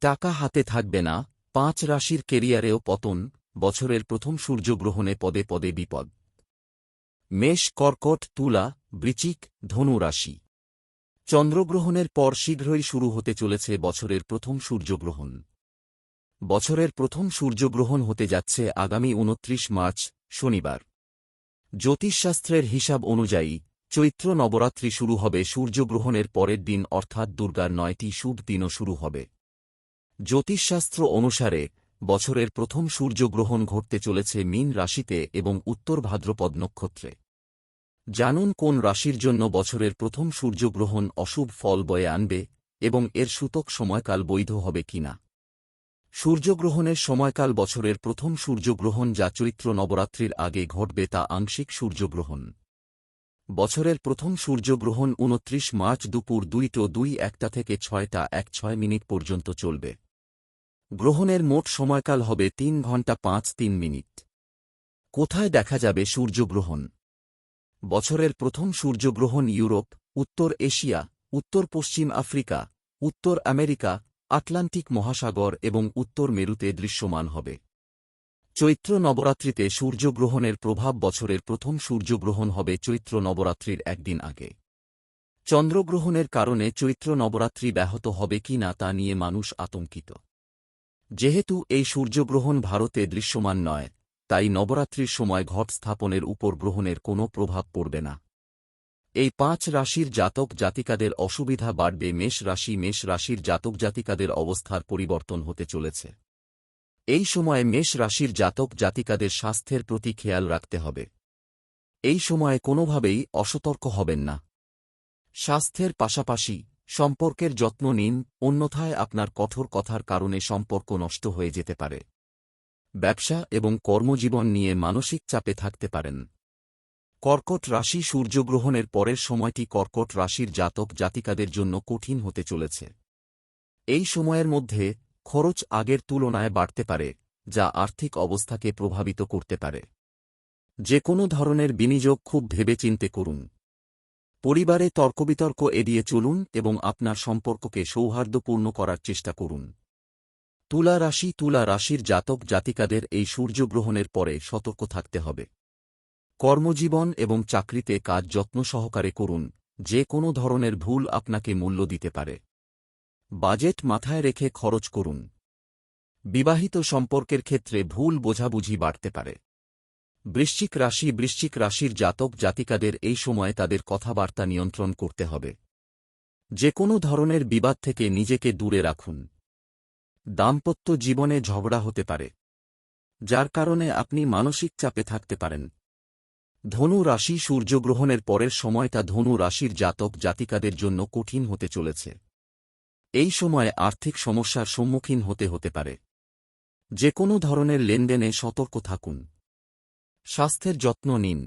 টাকা হাতে থাকবে না, পাঁচ রাশির কেরিয়ারেও পতন, বছরের প্রথম সূর্যগ্রহণে পদে পদে বিপদ। মেষ, কর্কট, তুলা বৃচিক ধনু রাশি। চন্দ্রগ্রহণের পর শীঘ্রই শুরু হতে চলেছে বছরের প্রথম সূর্যগ্রহণ। বছরের প্রথম সূর্যগ্রহণ হতে যাচ্ছে আগামী উনত্রিশ মার্চ, শনিবার। জ্যোতিষশাস্ত্রের হিসাব অনুযায়ী, চৈত্র নবরাত্রি শুরু হবে সূর্যগ্রহণের পরের দিন, অর্থাৎ দুর্গার নয়টি শুভ দিনও শুরু হবে। জ্যোতিষশাস্ত্র অনুসারে, বছরের প্রথম সূর্যগ্রহণ ঘটতে চলেছে মীন রাশিতে এবং উত্তর ভাদ্রপদ নক্ষত্রে। জানুন কোন রাশির জন্য বছরের প্রথম সূর্যগ্রহণ অশুভ ফল বয়ে আনবে এবং এর সূতক সময়কাল বৈধ হবে কিনা। সূর্যগ্রহণের সময়কাল বছরের প্রথম সূর্যগ্রহণ যা চৈত্র নবরাত্রির আগে ঘটবে তা আংশিক সূর্যগ্রহণ। বছরের প্রথম সূর্যগ্রহণ উনত্রিশ মার্চ দুপুর দুইটো দুই একটা থেকে ছয়টা এক ছয় মিনিট পর্যন্ত চলবে। গ্রহণের মোট সময়কাল হবে তিন ঘণ্টা পাঁচ তিন মিনিট। কোথায় দেখা যাবে সূর্যগ্রহণ? বছরের প্রথম সূর্যগ্রহণ ইউরোপ, উত্তর এশিয়া, উত্তর পশ্চিম আফ্রিকা, উত্তর আমেরিকা, আটলান্টিক মহাসাগর এবং উত্তর মেরুতে দৃশ্যমান হবে। চৈত্র নবরাত্রিতে সূর্যগ্রহণের প্রভাব বছরের প্রথম সূর্যগ্রহণ হবে চৈত্র নবরাত্রির একদিন আগে। চন্দ্রগ্রহণের কারণে চৈত্র নবরাত্রি ব্যাহত হবে কি না তা নিয়ে মানুষ আতঙ্কিত। যেহেতু এই সূর্যগ্রহণ ভারতে দৃশ্যমান নয়, তাই নবরাত্রির সময় ঘট স্থাপনের উপর গ্রহণের কোনো প্রভাব পড়বে না। এই পাঁচ রাশির জাতক জাতিকাদের অসুবিধা বাড়বে মেষ রাশি, মেষ রাশির জাতক জাতিকাদের অবস্থার পরিবর্তন হতে চলেছে। এই সময়ে মেষ রাশির জাতক জাতিকাদের স্বাস্থ্যের প্রতি খেয়াল রাখতে হবে। এই সময়ে কোনোভাবেই অসতর্ক হবেন না। স্বাস্থ্যের পাশাপাশি সম্পর্কের যত্ন নিন, অন্যথায় আপনার কঠোর কথার কারণে সম্পর্ক নষ্ট হয়ে যেতে পারে। ব্যবসা এবং কর্মজীবন নিয়ে মানসিক চাপে থাকতে পারেন। কর্কট রাশি সূর্যগ্রহণের পরের সময়টি কর্কট রাশির জাতক জাতিকাদের জন্য কঠিন হতে চলেছে। এই সময়ের মধ্যে খরচ আগের তুলনায় বাড়তে পারে, যা আর্থিক অবস্থাকে প্রভাবিত করতে পারে। যে কোনো ধরনের বিনিয়োগ খুব ভেবেচিন্তে করুন। পরিবারে তর্কবিতর্ক এড়িয়ে চলুন এবং আপনার সম্পর্ককে সৌহার্দ্যপূর্ণ করার চেষ্টা করুন। তুলা রাশি, তুলা রাশির জাতক জাতিকাদের এই সূর্যগ্রহণের পরে সতর্ক থাকতে হবে। কর্মজীবন এবং চাকরিতে কাজ যত্ন সহকারে করুন, যে কোনো ধরনের ভুল আপনাকে মূল্য দিতে পারে। বাজেট মাথায় রেখে খরচ করুন। বিবাহিত সম্পর্কের ক্ষেত্রে ভুল বোঝাবুঝি বাড়তে পারে। বৃশ্চিক রাশি বৃশ্চিক রাশির জাতক জাতিকাদের এই সময়ে তাদের কথাবার্তা নিয়ন্ত্রণ করতে হবে। যে কোনো ধরনের বিবাদ থেকে নিজেকে দূরে রাখুন। দাম্পত্য জীবনে ঝগড়া হতে পারে, যার কারণে আপনি মানসিক চাপে থাকতে পারেন। ধনু রাশি সূর্যগ্রহণের পরের সময়টা ধনু রাশির জাতক জাতিকাদের জন্য কঠিন হতে চলেছে। এই সময়ে আর্থিক সমস্যার সম্মুখীন হতে হতে পারে। যে কোনো ধরনের লেনদেনে সতর্ক থাকুন। স্বাস্থ্যের যত্ন নিন।